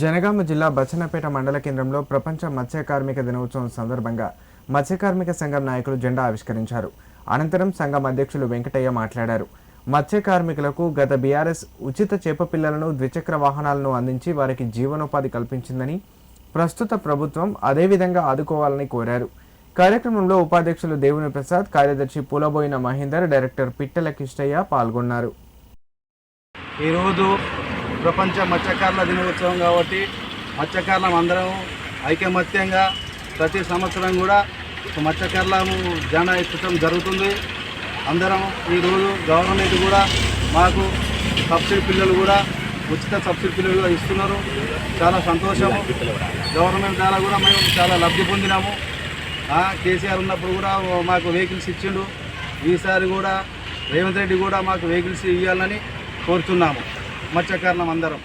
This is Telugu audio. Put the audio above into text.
జనగామ జిల్లా బచ్చన్నపేట మండల కేంద్రంలో ప్రపంచ మత్స్య కార్మిక దినోత్సవం సందర్భంగా మత్స్య కార్మిక సంఘం నాయకులు జెండా ఆవిష్కరించారు. అనంతరం సంఘం అధ్యక్షులు వెంకటయ్య మాట్లాడారు. మత్స్య కార్మికులకు గత బీఆర్ఎస్ ఉచిత చేప పిల్లలను ద్విచక్ర వాహనాలను అందించి వారికి జీవనోపాధి కల్పించిందని ప్రస్తుత ప్రభుత్వం అదేవిధంగా ఆదుకోవాలని కోరారు. కార్యక్రమంలో ఉపాధ్యక్షులు దేవుని ప్రసాద్ కార్యదర్శి పూలబోయిన మహేందర్ డైరెక్టర్ పిట్టల కిష్టయ్య పాల్గొన్నారు. ఈరోజు ప్రపంచ మత్స్యకారుల దినోత్సవం కాబట్టి మత్స్యకారులం అందరం ఐకమత్యంగా ప్రతి సంవత్సరం కూడా మత్స్యకారులము జన ఎత్తడం జరుగుతుంది. అందరం ఈరోజు గవర్నమెంట్ కూడా మాకు సబ్సిడీ పిల్లలు కూడా ఉచిత సబ్సిడీ పిల్లలు ఇస్తున్నారు. చాలా సంతోషము. గవర్నమెంట్ ద్వారా కూడా మేము చాలా లబ్ధి పొందినాము. ఆ, కేసీఆర్ ఉన్నప్పుడు కూడా మాకు వెహికల్స్ ఇచ్చిండు. ఈసారి కూడా రేవంత్ రెడ్డి కూడా మాకు వెహికల్స్ ఇవ్వాలని కోరుతున్నాము. మత్స్యకారణం అందరం.